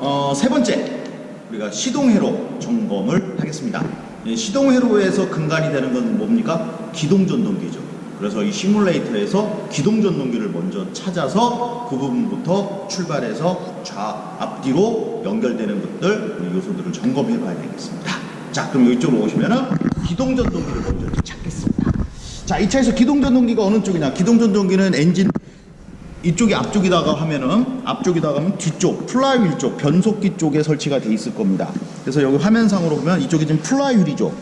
어, 세 번째 우리가 시동회로 점검을 하겠습니다. 이 시동회로에서 근간이 되는 건 뭡니까? 기동전동기죠. 그래서 이 시뮬레이터에서 기동전동기를 먼저 찾아서 그 부분부터 출발해서 좌 앞뒤로 연결되는 것들 요소들을 점검해 봐야 되겠습니다. 자, 그럼 이쪽으로 오시면은 기동전동기를 먼저 찾겠습니다. 자, 이 차에서 기동전동기가 어느 쪽이냐? 기동전동기는 엔진 이쪽이 앞쪽이다가 하면은 앞쪽이다가 하면 뒤쪽 플라이휠 쪽 변속기 쪽에 설치가 돼 있을 겁니다. 그래서 여기 화면상으로 보면 이쪽이 지금 플라이휠이죠.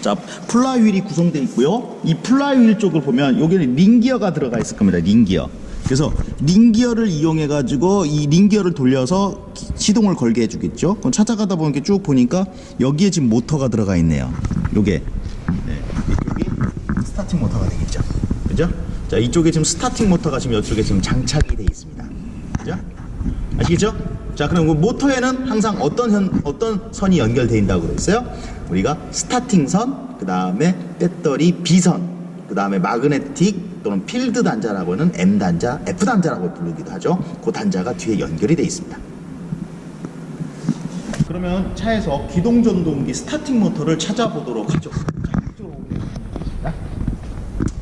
자, 플라이휠이 구성되어 있고요. 이 플라이휠 쪽을 보면 여기는 링기어가 들어가 있을 겁니다. 링기어. 그래서 링기어를 이용해 가지고 이 링기어를 돌려서 기- 시동을 걸게 해주겠죠. 그럼 찾아가다 이렇게 쭉 보니까 여기에 지금 모터가 들어가 있네요. 요게 네, 이쪽이 스타팅 모터가 되겠죠. 그죠? 자, 이쪽에 지금 스타팅 모터가 지금 이쪽에 지금 장착이 되어 있습니다. 그죠? 아시겠죠? 자, 그럼 그 모터에는 항상 어떤 현, 어떤 선이 연결되어 있다고 그랬어요? 우리가 스타팅 선, 그 다음에 배터리 B선, 그 다음에 마그네틱 또는 필드 단자라고 하는 M 단자, F 단자라고 부르기도 하죠. 그 단자가 뒤에 연결이 되어 있습니다. 그러면 차에서 기동 전동기 스타팅 모터를 찾아보도록 하죠. 자, 이쪽으로 오겠습니다.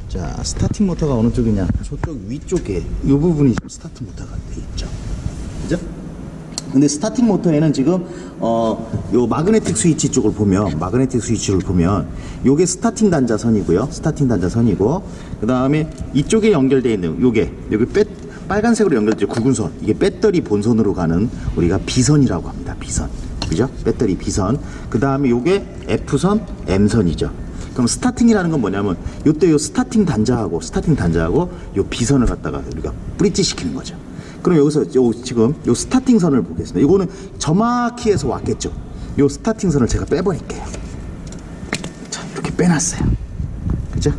자, 스타팅 모터가 어느 쪽이냐? 저쪽 위쪽에 이 부분이 스타팅 모터가 돼 있죠. 그죠? 근데 스타팅 모터에는 지금 어요 마그네틱 스위치 쪽을 보면 마그네틱 스위치를 보면 요게 스타팅 단자선이고요. 스타팅 단자선이고 그 다음에 이쪽에 연결되어 있는 요게 여기 빼 빨간색으로 연결된 굵은 선 이게 배터리 본선으로 가는 우리가 B선이라고 합니다. B선. 그죠? 배터리 B선. 그 다음에 요게 F선, M선이죠. 그럼 스타팅이라는 건 뭐냐면 요때 요 스타팅 단자하고 스타팅 단자하고 요 B선을 갖다가 우리가 브릿지 시키는 거죠. 그럼 여기서 요 지금 요 스타팅 선을 보겠습니다. 이거는 해서 왔겠죠. 요 스타팅 선을 제가 빼버릴게요. 자, 이렇게 빼놨어요. 그죠?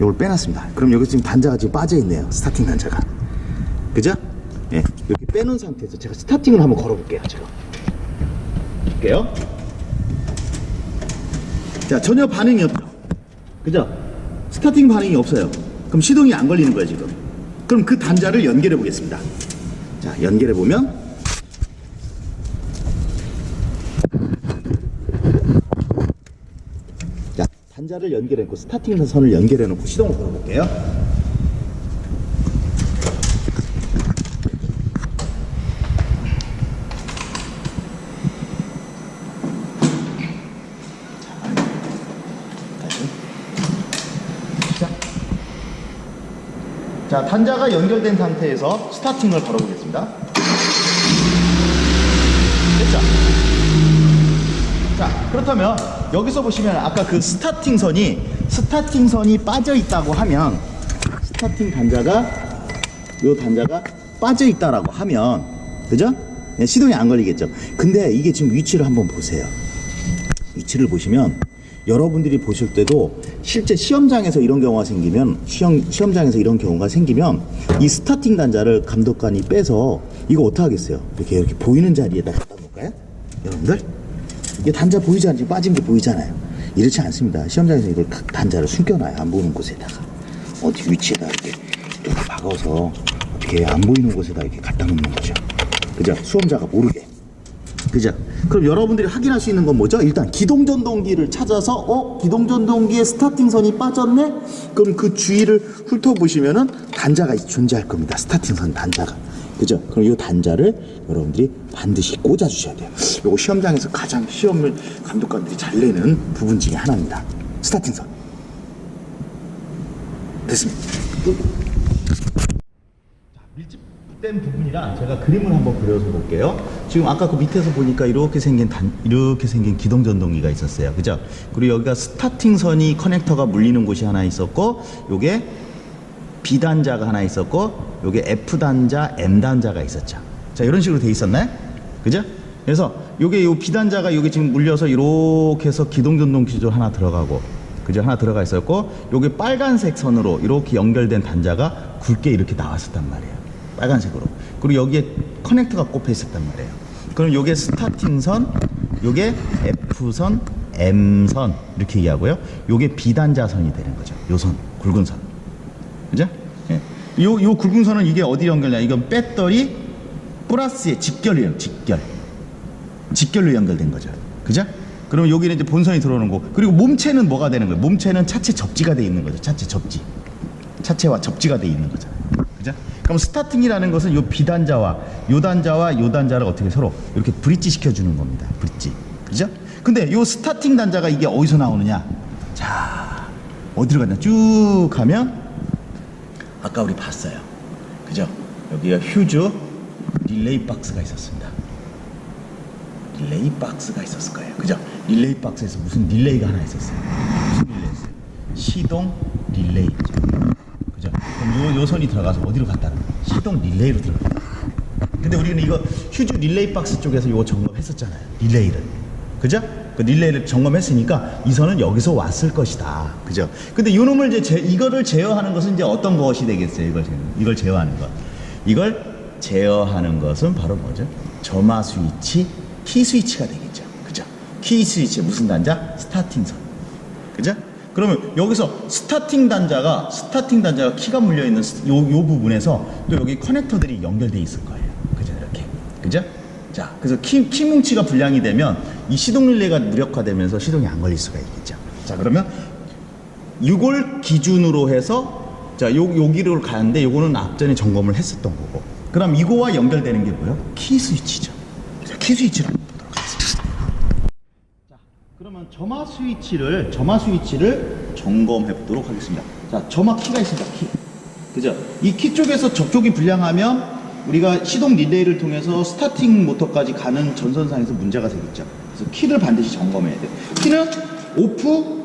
요걸 빼놨습니다. 그럼 여기 지금 단자가 지금 빠져 있네요. 스타팅 단자가. 그죠? 예. 이렇게 빼놓은 상태에서 제가 스타팅을 한번 걸어볼게요. 지금. 볼게요. 자, 전혀 반응이 없죠. 그죠? 스타팅 반응이 없어요. 그럼 시동이 안 걸리는 거예요, 지금. 그럼 그 단자를 연결해 보겠습니다. 자, 연결해 보면 자, 단자를 연결해 놓고 스타팅 선을 연결해 놓고 시동을 걸어 볼게요. 단자가 연결된 상태에서 스타팅을 걸어보겠습니다. 됐죠? 자, 그렇다면 여기서 보시면 아까 그 스타팅 선이 스타팅 선이 빠져 있다고 하면 스타팅 단자가 요 단자가 빠져 있다라고 하면 그죠? 네, 시동이 안 걸리겠죠. 근데 이게 지금 위치를 한번 보세요. 위치를 보시면 여러분들이 보실 때도 실제 시험장에서 이런 경우가 생기면 시험, 시험장에서 이런 경우가 생기면 이 스타팅 단자를 감독관이 빼서 이거 어떻게 하겠어요? 이렇게 이렇게 보이는 자리에다 갖다 놓을까요? 여러분들 이게 단자 보이지 않지 빠진 게 보이잖아요. 이렇지 않습니다. 시험장에서 이걸 각 단자를 숨겨놔요. 안 보이는 곳에다가 어디 위치에다 이렇게 이렇게 박아서 어떻게 안 보이는 곳에다 이렇게 갖다 놓는 거죠. 그죠? 수험자가 모르게. 그죠? 그럼 여러분들이 확인할 수 있는 건 뭐죠? 일단 기동전동기를 찾아서 어? 기동전동기에 스타팅선이 빠졌네? 그럼 그 주위를 훑어보시면은 단자가 존재할 겁니다. 스타팅선 단자가. 그죠? 그럼 이 단자를 여러분들이 반드시 꽂아주셔야 돼요. 요거 시험장에서 가장 시험을 감독관들이 잘 내는 부분 중에 하나입니다. 스타팅선. 됐습니다. 밀집된 부분이라 제가 그림을 한번 그려서 볼게요. 지금 아까 그 밑에서 보니까 이렇게 생긴 단, 이렇게 생긴 기동 전동기가 있었어요. 그죠? 그리고 여기가 스타팅 선이 커넥터가 물리는 곳이 하나 있었고, 요게 B 단자가 하나 있었고, 요게 F 단자, M 단자가 있었죠. 자, 이런 식으로 돼 있었나요? 그죠? 그래서 요게 요 B 단자가 요게 지금 물려서 이렇게 해서 기동 전동 기조 하나 들어가고, 그죠? 하나 들어가 있었고, 요게 빨간색 선으로 이렇게 연결된 단자가 굵게 이렇게 나왔었단 말이에요. 빨간색으로. 그리고 여기에 커넥터가 꼽혀 있었단 말이에요. 그럼 요게 스타팅 선, 요게 F선, M선 이렇게 얘기하고요. 요게 비단자선이 되는 거죠. 요 선, 굵은 선. 그죠? 예. 요, 요 굵은 선은 이게 어디 연결냐? 이건 배터리 플러스의 직결이에요. 직결. 직결로 연결된 거죠. 그죠? 그러면 여기는 이제 본선이 들어오는 거. 그리고 몸체는 뭐가 되는 거예요? 몸체는 차체 접지가 돼 있는 거죠. 차체 접지. 차체와 접지가 돼 있는. 그죠? 그럼 스타팅이라는 것은 요 비단자와 요 단자와 요 단자를 어떻게 서로 이렇게 브릿지 시켜주는 겁니다. 브릿지. 그죠? 근데 요 스타팅 단자가 이게 어디서 나오느냐? 자, 어디로 갔냐? 쭉 가면 아까 우리 봤어요. 그죠? 여기가 휴즈 릴레이 박스가 있었습니다. 릴레이 박스가 있었을 거예요. 그죠? 릴레이 박스에서 무슨 릴레이가 하나 있었어요. 무슨 릴레이였어요? 시동? 그럼 요, 요 선이 들어가서 어디로 갔다는 거예요? 시동 릴레이로 들어가요. 근데 우리는 이거 휴즈 릴레이 박스 쪽에서 이거 점검했었잖아요. 릴레이를. 그죠? 그 릴레이를 점검했으니까 이 선은 여기서 왔을 것이다. 그죠? 근데 요 놈을 이제 제, 이거를 제어하는 것은 이제 어떤 것이 되겠어요? 이걸, 제- 이걸 제어하는 것. 이걸 제어하는 것은 바로 뭐죠? 점화 스위치, 키 스위치가 되겠죠. 그죠? 키 스위치 무슨 단자? 스타팅 선. 그죠? 그러면 여기서 스타팅 단자가 스타팅 단자가 키가 물려 있는 요, 요 부분에서 또 여기 커넥터들이 연결돼 있을 거예요. 그죠? 이렇게. 그죠? 자, 그래서 키, 키 뭉치가 불량이 되면 이 시동 릴레이가 무력화되면서 시동이 안 걸릴 수가 있겠죠. 자, 그러면 이걸 기준으로 해서 자, 요 여기로 가는데 요거는 앞전에 점검을 했었던 거고. 그럼 이거와 연결되는 게 뭐예요? 키 스위치죠. 자, 키 스위치를 한번 보도록 하겠습니다. 자, 그러면 점화 스위치를 점화 스위치를 점검해 보도록 하겠습니다. 자, 점화 키가 있습니다. 키. 그죠? 이 키 쪽에서 접촉이 불량하면 우리가 시동 릴레이를 통해서 스타팅 모터까지 가는 전선상에서 문제가 생겼죠. 그래서 키를 반드시 점검해야 돼요. 키는 오프,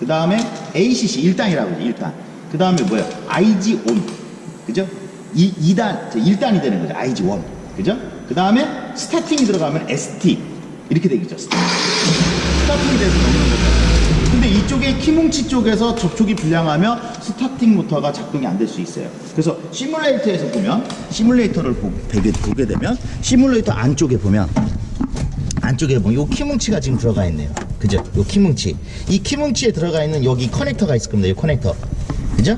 그 다음에 ACC 1단이라고 해요. 1단. 그 다음에 뭐예요? IG ON. 그죠? 이 2단, 1단이 되는 거죠. IG 1. 그죠? 그 다음에 스타팅이 들어가면 ST. 이렇게 되겠죠. 스타팅. 스타팅이 돼서 넘는 거죠. 근데 이쪽에 키뭉치 쪽에서 접촉이 불량하면 스타팅 모터가 작동이 안 될 수 있어요. 그래서 시뮬레이터에서 보면 시뮬레이터를 보, 게 보게 되면 시뮬레이터 안쪽에 보면 안쪽에 보면 요 키뭉치가 지금 들어가 있네요. 그죠? 요 키뭉치. 이 키뭉치에 들어가 있는 여기 커넥터가 있을 겁니다. 이 커넥터. 그죠?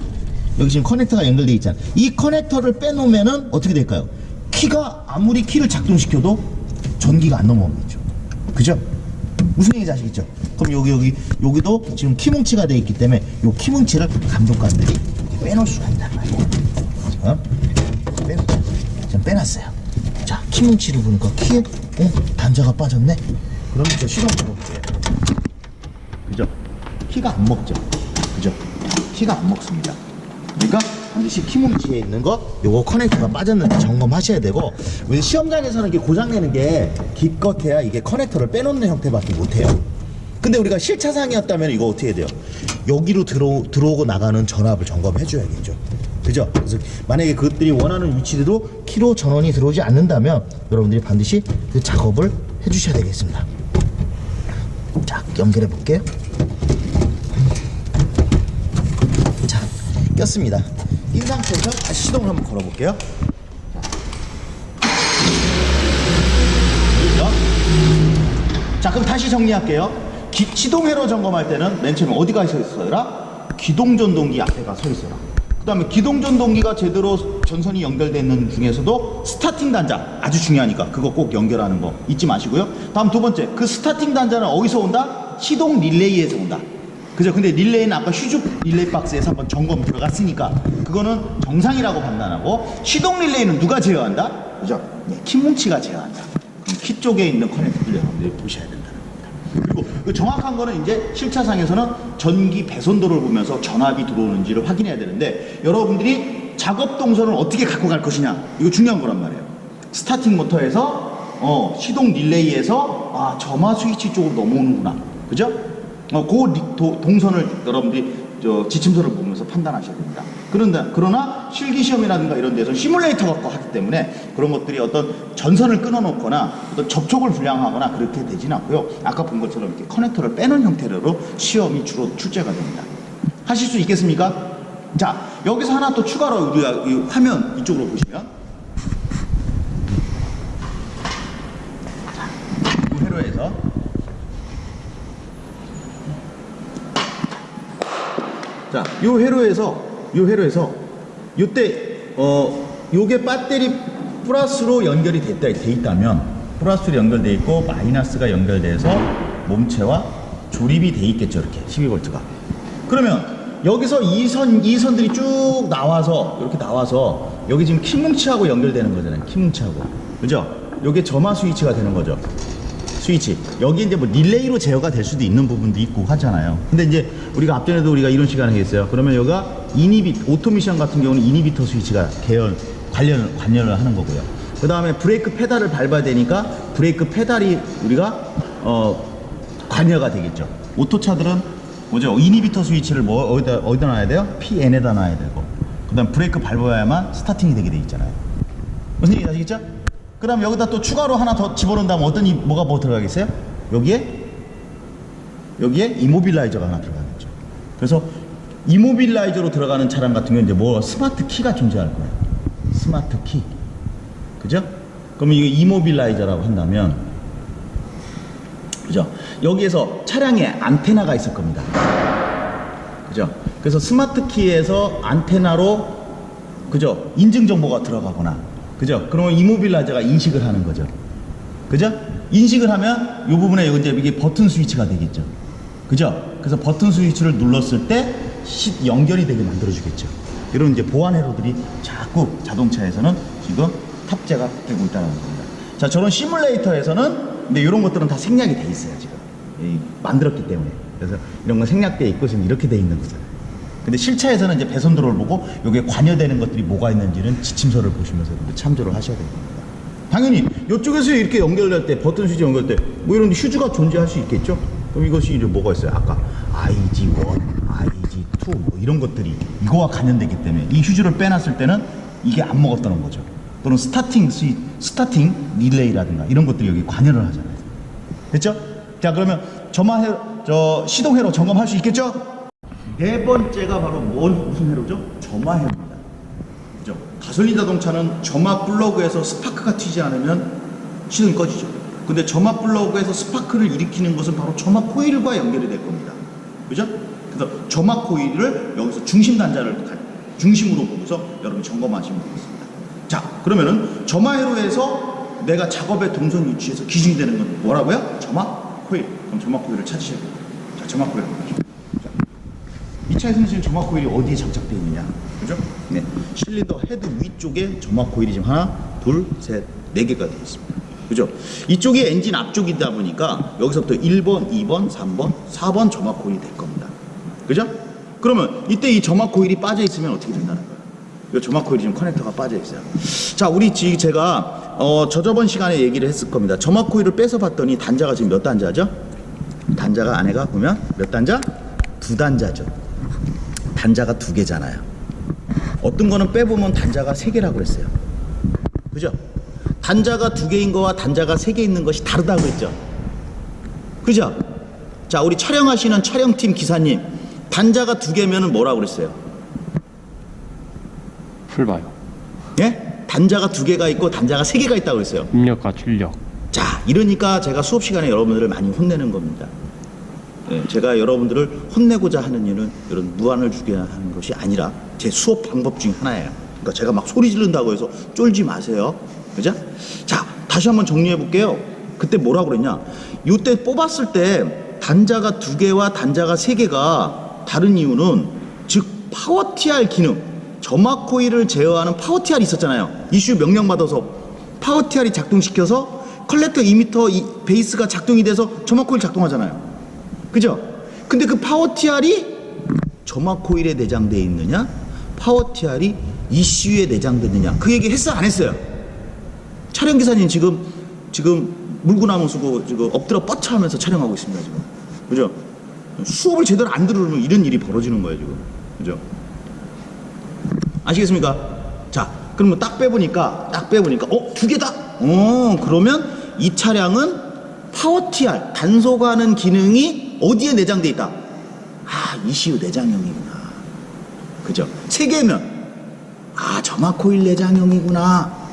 여기 지금 커넥터가 연결돼 있잖아요. 이 커넥터를 빼놓으면은 어떻게 될까요? 키가 아무리 키를 작동시켜도 전기가 안 넘어오겠죠. 그죠? 무슨 얘기인지 아시겠죠? 그럼 여기 여기 여기도 지금 키뭉치가 돼 있기 때문에 요 키뭉치를 감독관들이 빼놓을 수가 있단 말이에요. 자, 빼, 지금 빼놨어요. 자, 키뭉치를 보니까 키에 어 단자가 빠졌네. 그럼 저 시동 걸어볼게요. 그죠? 키가 안 먹죠. 그죠? 키가 안 먹습니다. 그러니까 반드시 키뭉치에 있는 거 요거 커넥터가 빠졌는지 점검하셔야 되고 왜 시험장에서는 이게 고장내는 게 기껏해야 이게 커넥터를 빼놓는 형태밖에 못해요. 근데 우리가 실차상이었다면 이거 어떻게 해야 돼요? 여기로 들어, 들어오고 나가는 전압을 점검해 줘야겠죠. 그죠? 그래서 만약에 그것들이 원하는 위치대로 키로 전원이 들어오지 않는다면 여러분들이 반드시 그 작업을 해 주셔야 되겠습니다. 자, 연결해 볼게요. 자, 꼈습니다. 이 상태에서 다시 시동을 한번 걸어볼게요. 자, 자, 그럼 다시 정리할게요. 기- 시동 회로 점검할 때는 맨 처음에 어디 가 서 있어라? 기동 전동기 앞에 가 서 있어라. 그 다음에 기동 전동기가 제대로 전선이 연결되어 있는 중에서도 스타팅 단자 아주 중요하니까 그거 꼭 연결하는 거 잊지 마시고요. 다음 두 번째 그 스타팅 단자는 어디서 온다? 시동 릴레이에서 온다. 그죠? 근데 릴레이는 아까 휴즈 릴레이 박스에서 한번 점검 들어갔으니까 그거는 정상이라고 판단하고 시동 릴레이는 누가 제어한다? 그죠? 네, 키뭉치가 제어한다. 그럼 키 쪽에 있는 커넥터를 여러분들이 보셔야 된다는 겁니다. 그리고 그 정확한 거는 이제 실차상에서는 전기 배선도를 보면서 전압이 들어오는지를 확인해야 되는데 여러분들이 작업 동선을 어떻게 갖고 갈 것이냐 이거 중요한 거란 말이에요. 스타팅 모터에서 어, 시동 릴레이에서 아 점화 스위치 쪽으로 넘어오는구나. 그죠? 어, 그 리- 도- 동선을 여러분들이 저 지침서를 보면서 판단하셔야 됩니다. 그런데 그러나 실기 시험이라든가 이런 데서 시뮬레이터 갖고 하기 때문에 그런 것들이 어떤 전선을 끊어놓거나 어떤 접촉을 불량하거나 그렇게 되지는 않고요. 아까 본 것처럼 이렇게 커넥터를 빼는 형태로 시험이 주로 출제가 됩니다. 하실 수 있겠습니까? 자 여기서 하나 또 추가로 우리가 이 화면 이쪽으로 보시면 자, 이 회로에서 자, 요 회로에서 요 회로에서 요때 어 요게 배터리 플러스로 연결이 됐다, 돼 있다면 플러스로 연결돼 있고 마이너스가 연결돼서 몸체와 조립이 돼 있겠죠 이렇게. 12V가. 그러면 여기서 이 선, 이 선들이 쭉 나와서 이렇게 나와서 여기 지금 킹뭉치하고 연결되는 거잖아요 킹뭉치하고. 그죠? 요게 점화 스위치가 되는 거죠 스위치 여기 이제 뭐 릴레이로 제어가 될 수도 있는 부분도 있고 하잖아요. 근데 이제 우리가 앞전에도 우리가 이런 시간을 했어요. 그러면 여기가 이니비 오토미션 같은 경우는 이니비터 스위치가 계열 관련 관련을 하는 거고요. 그 다음에 브레이크 페달을 밟아야 되니까 브레이크 페달이 우리가 어 관여가 되겠죠. 오토차들은 뭐죠? 이니비터 스위치를 뭐 어디다 어디다 놔야 돼요? PN에다 놔야 되고. 그 다음 브레이크 밟아야만 스타팅이 되게 돼 있잖아요. 무슨 얘기 아시겠죠? 그 다음 여기다 또 추가로 하나 더 집어넣는다면 어떤 이, 뭐가 뭐 들어가겠어요? 여기에 여기에 이모빌라이저가 하나 들어가겠죠. 그래서 이모빌라이저로 들어가는 차량 같은 경우는 이제 뭐 스마트 키가 존재할 거예요. 스마트 키. 그죠? 그러면 이게 이모빌라이저라고 한다면 그죠? 여기에서 차량에 안테나가 있을 겁니다. 그죠? 그래서 스마트 키에서 안테나로 그죠? 인증 정보가 들어가거나 그죠? 그러면 이모빌라이저가 인식을 하는 거죠. 그죠? 인식을 하면 이 부분에 이제 이게 버튼 스위치가 되겠죠. 그죠? 그래서 버튼 스위치를 눌렀을 때 시- 연결이 되게 만들어 주겠죠. 이런 이제 보안 회로들이 자꾸 자동차에서는 지금 탑재가 되고 있다는 겁니다. 자, 저런 시뮬레이터에서는 근데 이런 것들은 다 생략이 돼 있어요, 지금. 이, 만들었기 때문에. 그래서 이런 건 생략돼 있고 지금 이렇게 돼 있는 거잖아요. 근데 실차에서는 이제 배선 도로를 보고 여기에 관여되는 것들이 뭐가 있는지는 지침서를 보시면서 참조를 하셔야 됩니다. 당연히 이쪽에서 이렇게 연결될 때 버튼 스위치 연결될 때 뭐 이런 휴즈가 존재할 수 있겠죠? 그럼 이것이 이제 뭐가 있어요? 아까 IG1, IG2 뭐 이런 것들이 이거와 관련되기 때문에 이 휴즈를 빼놨을 때는 이게 안 먹었다는 거죠. 또는 스타팅 스위 스타팅 릴레이라든가 이런 것들이 여기 관여를 하잖아요. 됐죠? 자 그러면 점화회 저 시동회로 점검할 수 있겠죠? 네 번째가 바로 뭔 무슨 회로죠? 점화회로입니다. 그죠? 가솔린 자동차는 점화 플러그에서 스파크가 튀지 않으면 시동이 꺼지죠. 근데 점화 플러그에서 스파크를 일으키는 것은 바로 점화 코일과 연결이 될 겁니다. 그죠? 그래서 점화 코일을 여기서 중심 단자를 가- 중심으로 보고서 여러분 점검하시면 되겠습니다. 자, 그러면은 점화 회로에서 내가 작업의 동선 위치에서 기준이 되는 건 뭐라고요? 점화 코일. 그럼 점화 코일을 찾으셔야 돼요. 자, 점화 코일 이 차에서는 지금 점화 코일이 어디에 장착되어 있느냐? 그죠? 네. 실린더 헤드 위쪽에 점화 코일이 지금 하나, 둘, 셋, 네 개가 되어 있습니다. 그죠? 이쪽이 엔진 앞쪽이다 보니까 여기서부터 1번, 2번, 3번, 4번 점화 코일이 될 겁니다. 그죠? 그러면 이때 이 점화 코일이 빠져 있으면 어떻게 된다는 거예요? 이 점화 코일이 지금 커넥터가 빠져 있어요. 자, 우리 지금 제가 어, 저저번 시간에 얘기를 했을 겁니다. 점화 코일을 빼서 봤더니 단자가 지금 몇 단자죠? 단자가 안에가 보면 몇 단자? 두 단자죠. 단자가 두 개잖아요. 어떤 거는 빼보면 단자가 세 개라고 그랬어요. 그죠? 단자가 두 개인 거와 단자가 세 개 있는 것이 다르다고 했죠. 그죠? 자, 우리 촬영하시는 촬영팀 기사님, 단자가 두 개면은 뭐라고 그랬어요? 풀봐요. 예? 단자가 두 개가 있고 단자가 세 개가 있다고 그랬어요. 입력과 출력. 자, 이러니까 제가 수업 시간에 여러분들을 많이 혼내는 겁니다. 예, 제가 여러분들을 혼내고자 하는 이유는 이런 무안을 주게 하는 것이 아니라 제 수업 방법 중 하나예요. 그러니까 제가 막 소리 지른다고 해서 쫄지 마세요. 그죠? 자, 다시 한번 정리해 볼게요. 그때 뭐라고 그랬냐? 이때 뽑았을 때 단자가 두 개와 단자가 세 개가 다른 이유는 즉 파워 TR 기능, 점화 코일을 제어하는 파워 TR이 있었잖아요. 이슈 명령 받아서 파워 TR이 작동시켜서 컬렉터 2m 이 베이스가 작동이 돼서 점화 코일 작동하잖아요. 그죠? 근데 그 파워 TR이 점화 코일에 내장되어 있느냐? 파워 TR이 이슈에 내장됐느냐? 그 얘기 했어 안 했어요? 촬영 기사님 지금 지금 물구나무 쓰고 지금 엎드려 뻗쳐하면서 촬영하고 있습니다 지금. 그죠? 수업을 제대로 안 들으면 이런 일이 벌어지는 거예요 지금. 그죠? 아시겠습니까? 자, 그러면 딱 빼보니까, 딱 빼보니까, 어, 두 개다? 어, 그러면 이 차량은 파워 TR, 단속하는 기능이 어디에 내장돼 있다? 아, ECU 내장형이구나. 그죠? 세 개면, 아, 점화 코일 내장형이구나.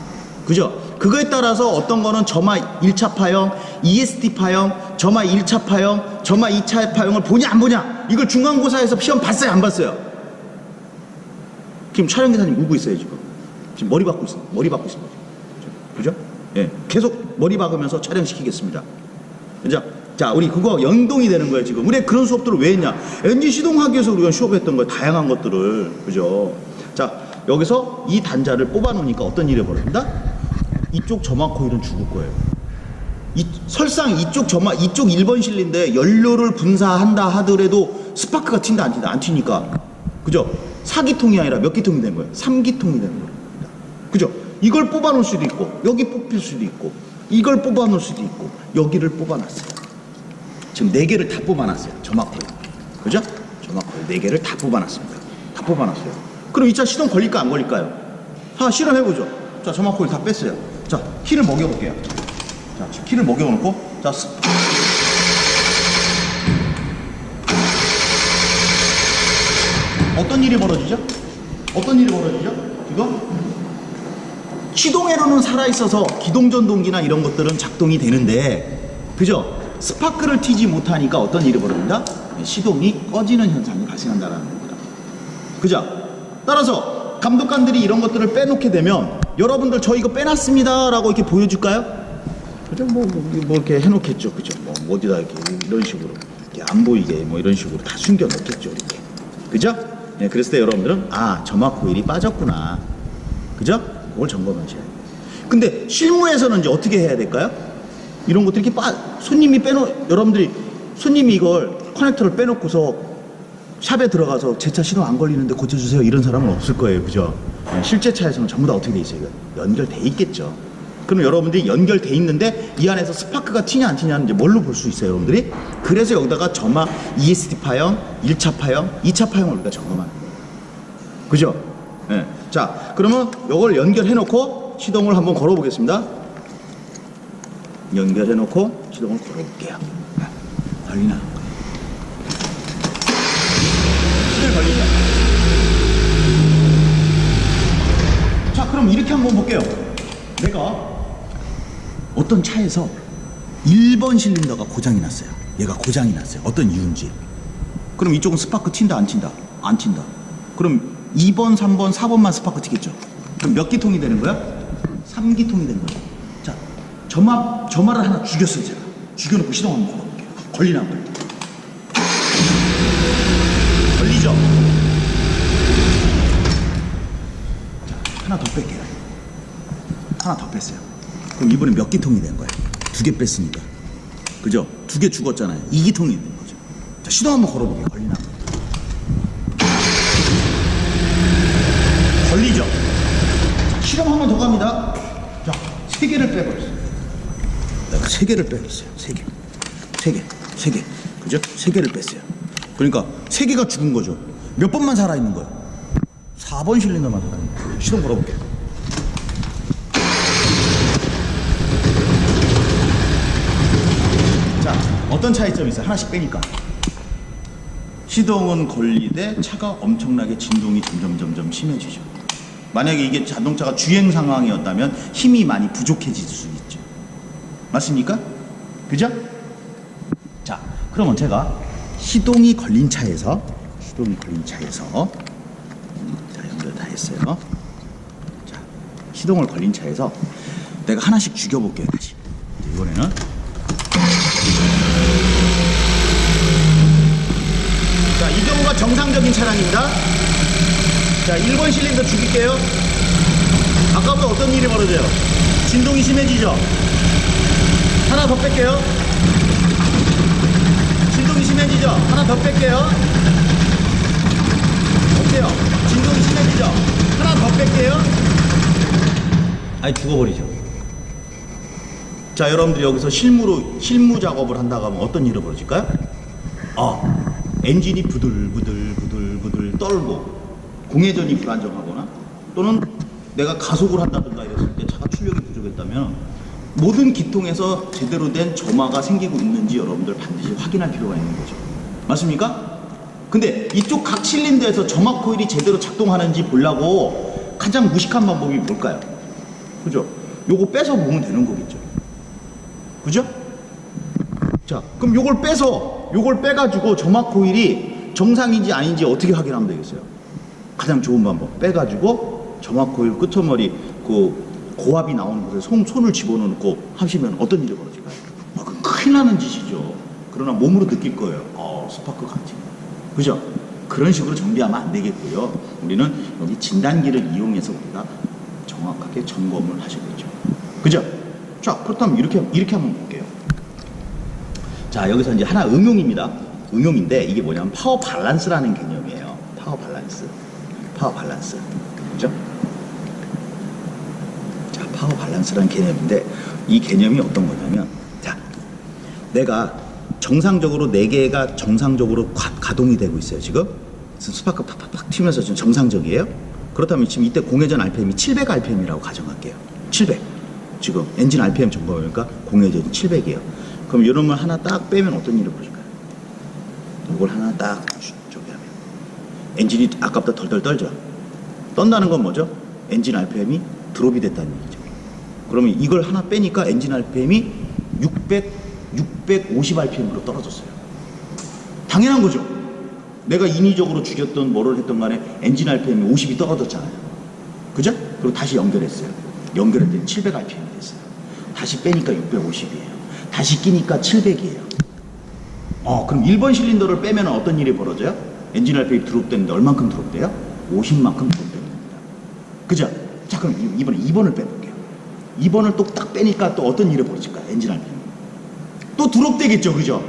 그죠? 그거에 따라서 어떤 거는 점화 1차 파형, EST 파형, 점화 1차 파형, 점화 2차 파형을 보냐, 안 보냐? 이걸 중간고사에서 시험 봤어요, 안 봤어요? 지금 촬영 기사님 울고 있어요 지금. 지금 머리 받고 있어. 머리 받고 있습니다. 그죠? 예, 계속 머리 박으면서 촬영시키겠습니다. 자, 자, 우리 그거 연동이 되는 거예요, 지금. 우리 그런 수업들을 왜 했냐? 엔진 시동하기 위해서 우리가 수업했던 거예요, 다양한 것들을. 그죠? 자, 여기서 이 단자를 뽑아 놓으니까 어떤 일이 벌어진다? 이쪽 점화 코일은 죽을 거예요. 이, 설상 이쪽 점화, 이쪽 1번 실린데 연료를 분사한다 하더라도 스파크가 튄다, 안 튄다? 안 튀니까. 그죠? 4기통이 아니라 몇 기통이 된 거예요? 3기통이 되는 거예요. 그죠? 이걸 뽑아 놓을 수도 있고, 여기 뽑힐 수도 있고, 이걸 뽑아 놓을 수도 있고, 여기를 뽑아 놨어요. 지금 네 개를 다 뽑아놨어요. 점화코일. 그죠? 점화코일 네 개를 다 뽑아놨습니다. 다 뽑아놨어요. 그럼 이 차 시동 걸릴까 안 걸릴까요? 자, 실험해보죠. 자, 점화코일 다 뺐어요. 자, 키를 먹여볼게요. 자, 키를 먹여놓고, 자, 스- 어떤 일이 벌어지죠? 어떤 일이 벌어지죠? 이거? 시동회로는 살아있어서 기동전동기나 이런 것들은 작동이 되는데 그죠? 스파크를 튀지 못하니까 어떤 일이 벌어진다? 시동이 꺼지는 현상이 발생한다는 겁니다. 그죠? 따라서 감독관들이 이런 것들을 빼놓게 되면 여러분들 저 이거 빼놨습니다 라고 이렇게 보여줄까요? 그죠? 뭐, 뭐, 뭐 이렇게 해놓겠죠. 그죠? 뭐 어디다 이렇게 이런 식으로 이렇게 안 보이게 뭐 이런 식으로 다 숨겨놓겠죠. 이렇게. 그죠? 예, 그랬을 때 여러분들은 아 점화 코일이 빠졌구나. 그죠? 그걸 점검하셔야 돼요. 근데 실무에서는 이제 어떻게 해야 될까요? 이런 것들 이렇게 빠 손님이 빼놓 여러분들이 손님이 이걸 커넥터를 빼놓고서 샵에 들어가서 제차 시동 안 걸리는데 고쳐주세요 이런 사람은 없을 거예요. 그죠? 예, 실제 차에서는 전부 다 어떻게 돼 있어요? 연결돼 있겠죠. 그럼 여러분들이 연결돼 있는데 이 안에서 스파크가 튀냐 안 튀냐는 이제 뭘로 볼 수 있어요 여러분들이? 그래서 여기다가 점화 ESD 파형 1차 파형 2차 파형을 우리가 점검하는 거예요. 그죠? 예. 자 그러면 이걸 연결해 놓고 시동을 한번 걸어 보겠습니다 연결해 놓고 시동을 걸어 볼게요. 걸리나 걸리죠 자 그럼 이렇게 한번 볼게요. 내가 어떤 차에서 1번 실린더가 고장이 났어요. 얘가 고장이 났어요. 어떤 이유인지. 그럼 이쪽은 스파크 튄다 안 튄다? 안 튄다. 그럼 2번 3번 4번만 스파크 튀겠죠? 그럼 몇 기통이 되는 거야? 3기통이 되는 거야 자 점화 점화를 하나 죽였어요 제가. 죽여놓고 걸어볼게요. 걸리나 안 걸리나 걸리죠? 자 하나 더 뺄게요. 하나 더 뺐어요. 그럼 이번에 몇 기통이 된 거야? 두개 뺐으니까. 그죠? 두 개 죽었잖아요. 2기통이 된 거죠. 자 시동 한번 안 걸리나 걸리죠? 자, 실험 한 번 더 갑니다. 자, 세 개를 빼버렸어요. 세 개를 빼버렸어요. 세 개. 세 개. 세 개. 그죠? 세 개를 뺐어요. 그러니까 세 개가 죽은 거죠. 몇 번만 살아 있는 거예요? 4번 실린더만 살아 있는 거예요. 시동 걸어볼게요. 자, 어떤 차이점이 있어요? 하나씩 빼니까. 시동은 걸리되 차가 엄청나게 진동이 점점 점점 심해지죠. 만약에 이게 자동차가 주행 상황이었다면 힘이 많이 부족해질 수 있죠. 맞습니까? 그죠? 자, 그러면 제가 시동이 걸린 차에서 시동이 걸린 차에서 음, 자 연결 다 했어요. 자, 시동을 걸린 차에서 내가 하나씩 죽여볼게요 다시. 이번에는 자, 이 경우가 정상적인 차량입니다. 자, 1번 실린더 죽일게요. 아까부터 어떤 일이 벌어져요? 진동이 심해지죠? 하나 더 뺄게요. 진동이 심해지죠? 하나 더 뺄게요. 어때요? 진동이 심해지죠? 하나 더 뺄게요. 아니, 죽어버리죠. 자, 여러분들이 여기서 실무로, 실무 작업을 한다고 하면 어떤 일이 벌어질까요? 아, 엔진이 부들부들 부들부들 떨고 공회전이 불안정하거나 또는 내가 가속을 한다든가 이랬을 때 차가 출력이 부족했다면 모든 기통에서 제대로 된 점화가 생기고 있는지 여러분들 반드시 확인할 필요가 있는 거죠. 맞습니까? 근데 이쪽 각 실린더에서 점화 코일이 제대로 작동하는지 보려고 가장 무식한 방법이 뭘까요? 그죠? 요거 빼서 보면 되는 거겠죠. 그죠? 자, 그럼 요걸 빼서 요걸 빼가지고 점화 코일이 정상인지 아닌지 어떻게 확인하면 되겠어요? 가장 좋은 방법 빼가지고 점화 코일 끄트머리 그 고압이 나오는 곳에 손, 손을 집어넣고 하시면 어떤 일이 벌어질까요? 아, 그 큰일 나는 짓이죠. 그러나 몸으로 느낄 거예요. 어, 스파크 강진. 그죠? 그런 식으로 정비하면 안 되겠고요. 우리는 여기 진단기를 이용해서 우리가 정확하게 점검을 하셔야죠. 그죠? 자, 그렇다면 이렇게, 이렇게 한번 볼게요. 자, 여기서 이제 하나 응용입니다. 응용인데 이게 뭐냐면 파워 밸런스라는 개념이에요. 파워 밸런스. 파워 밸런스. 그죠? 자, 파워 밸런스라는 개념인데 이 개념이 어떤 거냐면 자, 내가 정상적으로 네 개가 정상적으로 가, 가동이 되고 있어요, 지금. 스파크 팍팍팍 튀면서 지금 정상적이에요. 그렇다면 지금 이때 공회전 RPM이 700 RPM이라고 가정할게요. 700. 지금 엔진 RPM 점검하니까 공회전이 700이에요. 그럼 이런 걸 하나 딱 빼면 어떤 일이 벌어질까요? 이걸 하나 딱 주- 저기 하면 엔진이 아까보다 덜덜 떨죠. 떤다는 건 뭐죠? 엔진 RPM이 드롭이 됐다는 얘기죠. 그러면 이걸 하나 빼니까 엔진 RPM이 600, 650 RPM으로 떨어졌어요. 당연한 거죠. 내가 인위적으로 죽였던 뭐를 했던 간에 엔진 RPM이 50이 떨어졌잖아요. 그죠? 그리고 다시 연결했어요. 연결했더니 700 RPM이 됐어요. 다시 빼니까 650이에요. 다시 끼니까 700이에요. 어, 그럼 1번 실린더를 빼면 어떤 일이 벌어져요? 엔진 RPM이 드롭되는데 얼만큼 드롭돼요? 50만큼 드롭되는 겁니다. 그죠? 자, 그럼 이- 이번에 2번을 빼볼게요. 2번을 또 딱 빼니까 또 어떤 일이 벌어질까요? 엔진 RPM. 또 드롭되겠죠, 그죠?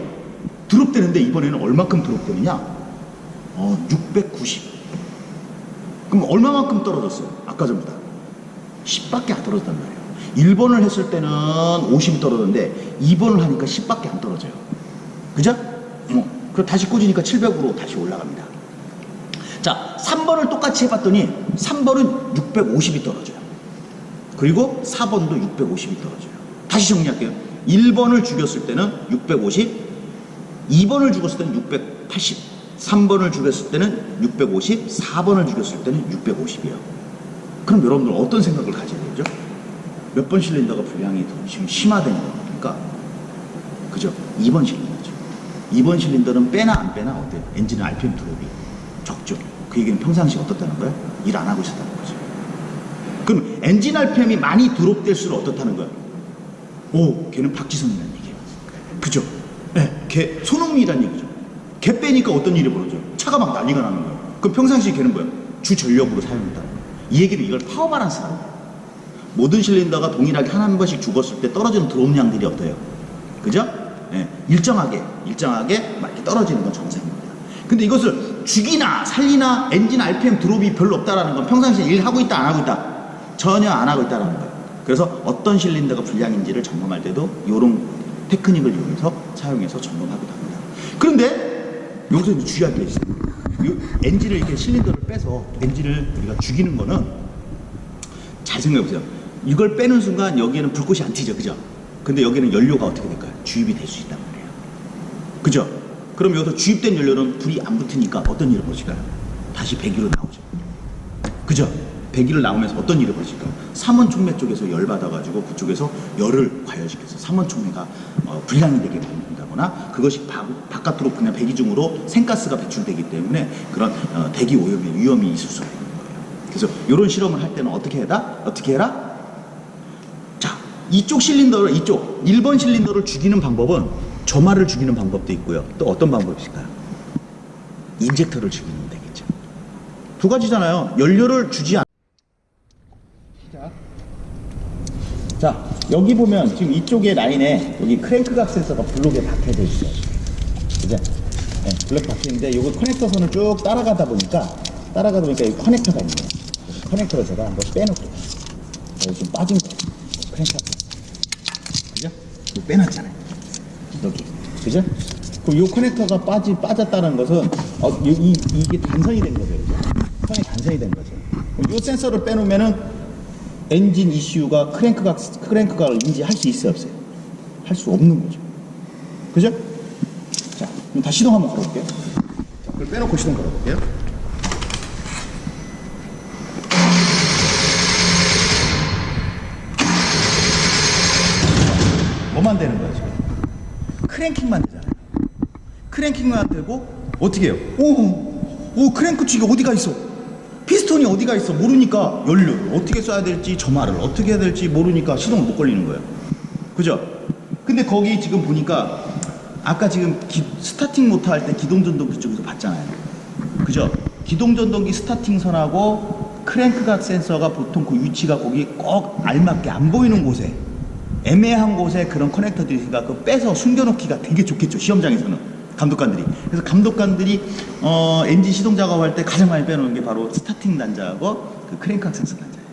드롭되는데 이번에는 얼마큼 드롭되느냐? 어, 690. 그럼 얼마만큼 떨어졌어요? 아까 전보다. 10밖에 안 떨어졌단 말이에요. 1번을 했을 때는 50이 떨어졌는데 2번을 하니까 10밖에 안 떨어져요. 그죠? 어. 그럼 다시 꽂으니까 700으로 다시 올라갑니다. 자, 3번을 똑같이 해봤더니 3번은 650이 떨어져요. 그리고 4번도 650이 떨어져요. 다시 정리할게요. 1번을 죽였을 때는 650, 2번을 죽였을 때는 680, 3번을 죽였을 때는 650, 4번을 죽였을 때는 650이에요. 그럼 여러분들 어떤 생각을 가져야 되죠? 몇 번 실린더가 불량이 더 지금 심화된 겁니까? 그죠? 2번 실린더죠. 2번 실린더는 빼나 안 빼나 어때요? 엔진 RPM 드롭이 적죠. 그 얘기는 평상시 어떻다는 거예요? 일 안 하고 있었다는 거죠. 그럼 엔진 RPM이 많이 드롭될수록 어떻다는 거예요? 오, 걔는 박지성이라는 얘기예요. 그죠? 네, 걔 손흥민이라는 얘기죠. 걔 빼니까 어떤 일이 벌어져요? 차가 막 난리가 나는 거예요. 그럼 평상시에 걔는 뭐예요? 주 전력으로 사용했다. 이 얘기는 이걸 파워 바란스라고. 모든 실린더가 동일하게 한한 번씩 죽었을 때 떨어지는 드롭량들이 어때요? 그죠? 예, 일정하게, 일정하게 막 이렇게 떨어지는 건 정상입니다. 근데 이것을 죽이나 살리나 엔진 RPM 드롭이 별로 없다라는 건 평상시에 일 하고 있다 안 하고 있다 전혀 안 하고 있다라는 거예요. 그래서 어떤 실린더가 불량인지를 점검할 때도 이런 테크닉을 이용해서 사용해서 점검하기도 합니다. 그런데 여기서 주의할 게 있어요. 이 엔진을 이렇게 실린더를 빼서 엔진을 우리가 죽이는 거는 잘 생각해 보세요. 이걸 빼는 순간 여기에는 불꽃이 안 튀죠, 그죠? 근데 여기는 연료가 어떻게 될까요? 주입이 될 수 있단 말이에요. 그죠? 그럼 여기서 주입된 연료는 불이 안 붙으니까 어떤 일이 벌어질까요? 다시 배기로 나오죠. 그죠? 배기를 나오면서 어떤 일이 벌어질까요? 삼원 촉매 쪽에서 열 받아가지고 그쪽에서 열을 과열시켜서 삼원 촉매가 어, 불량이 되게 만든다거나 그것이 바, 바깥으로 그냥 배기 중으로 생가스가 배출되기 때문에 그런 어, 대기 오염의 위험이 있을 수가 있는 거예요. 그래서 이런 실험을 할 때는 어떻게 해라? 어떻게 해라? 자, 이쪽 실린더를 이쪽 1번 실린더를 죽이는 방법은 점화를 죽이는 방법도 있고요. 또 어떤 방법이 있을까요? 인젝터를 죽이면 되겠죠. 두 가지잖아요. 연료를 주지 않. 시작. 자, 여기 보면 지금 이쪽에 라인에 여기 크랭크 각 센서가 블록에 박혀져 있어요. 그죠? 네, 블록 박혀있는데 이거 커넥터 선을 쭉 따라가다 보니까 따라가다 보니까 이 커넥터가 있네요. 커넥터를 제가 한번 빼놓을게요. 여기 좀 빠진 거. 크랭크 그죠? 이거 빼놨잖아요. 여기. 그죠? 그럼 이 커넥터가 빠지, 빠졌다는 것은, 어, 이, 이, 이게 단선이 된 거죠. 그죠? 선이 단선이 된 거죠. 이 센서를 빼놓으면은 엔진 이슈가 크랭크각, 크랭크각을 인지할 수 있어요, 없어요? 할 수 없는 거죠. 그죠? 자, 그럼 다시 시동 한번 걸어볼게요. 자, 그걸 빼놓고 시동 걸어볼게요. 뭐만 되는 거야, 지금? 크랭킹만 되잖아요. 크랭킹만 되고, 어떻게 해요? 오, 오, 크랭크 치기 어디가 있어? 피스톤이 어디가 있어 모르니까 연료를 어떻게 써야 될지 점화를 어떻게 해야 될지 모르니까 시동을 못 걸리는 거예요. 그죠? 근데 거기 지금 보니까 아까 지금 기- 스타팅 모터 할 때 기동전동기 쪽에서 봤잖아요. 그죠? 기동전동기 스타팅 선하고 크랭크각 센서가 보통 그 위치가 거기 꼭 알맞게 안 보이는 곳에 애매한 곳에 그런 커넥터들이 있으니까 그 빼서 숨겨놓기가 되게 좋겠죠 시험장에서는 감독관들이. 그래서 감독관들이 어, 엔진 시동 작업할 때 가장 많이 빼놓은 게 바로 스타팅 단자하고 그 크랭크각 센서 단자예요.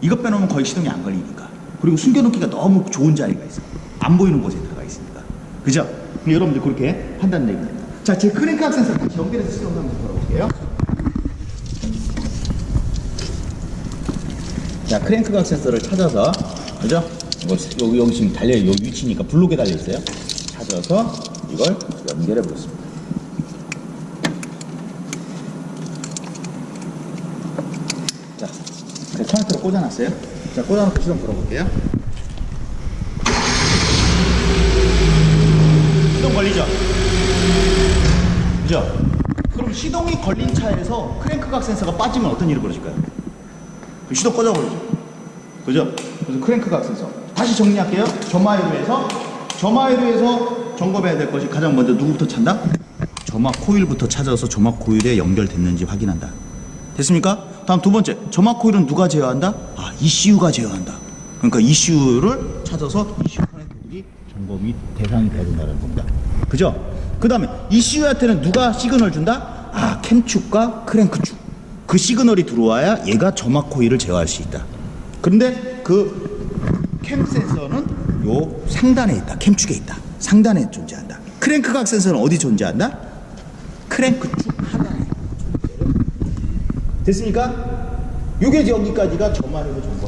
이것 빼놓으면 거의 시동이 안 걸리니까. 그리고 숨겨놓기가 너무 좋은 자리가 있어요. 안 보이는 곳에 들어가 있으니까. 그죠? 여러분들 그렇게 한다는 얘기입니다. 자 제 크랭크각 센서 다시 연결해서 시동 한번 걸어볼게요. 자 크랭크 각 센서를 찾아서 그죠? 이거 여기, 여기 지금 달려 요 위치니까 블록에 달려 있어요. 찾아서 이걸 연결해 보겠습니다. 자, 그 커넥터를 꽂아놨어요. 자, 꽂아놓고 시동 걸어볼게요. 시동 걸리죠? 그죠? 그럼 시동이 걸린 차에서 크랭크각 센서가 빠지면 어떤 일이 벌어질까요? 그 시동 꺼져버리죠. 그죠? 그래서 크랭크각 센서. 다시 정리할게요. 점화회로에서 점화회로에서 점검해야 될 것이 가장 먼저 누구부터 찾나? 점화 코일부터 찾아서 점화 코일에 연결됐는지 확인한다. 됐습니까? 다음 두 번째, 점화 코일은 누가 제어한다? 아, ECU가 제어한다. 그러니까 ECU를 찾아서 ECU 커넥터들이 점검이 대상이 돼야 된다는 겁니다. 그죠? 그 다음에 ECU한테는 누가 시그널 준다? 아, 캠축과 크랭크축. 그 시그널이 들어와야 얘가 점화 코일을 제어할 수 있다. 그런데 그 캠 센서는 요 상단에 있다. 캠축에 있다. 상단에 존재한다. 크랭크각 센서는 어디 존재한다? 크랭크축 하단에. 됐습니까? 요게 여기까지가 점화력의 존재.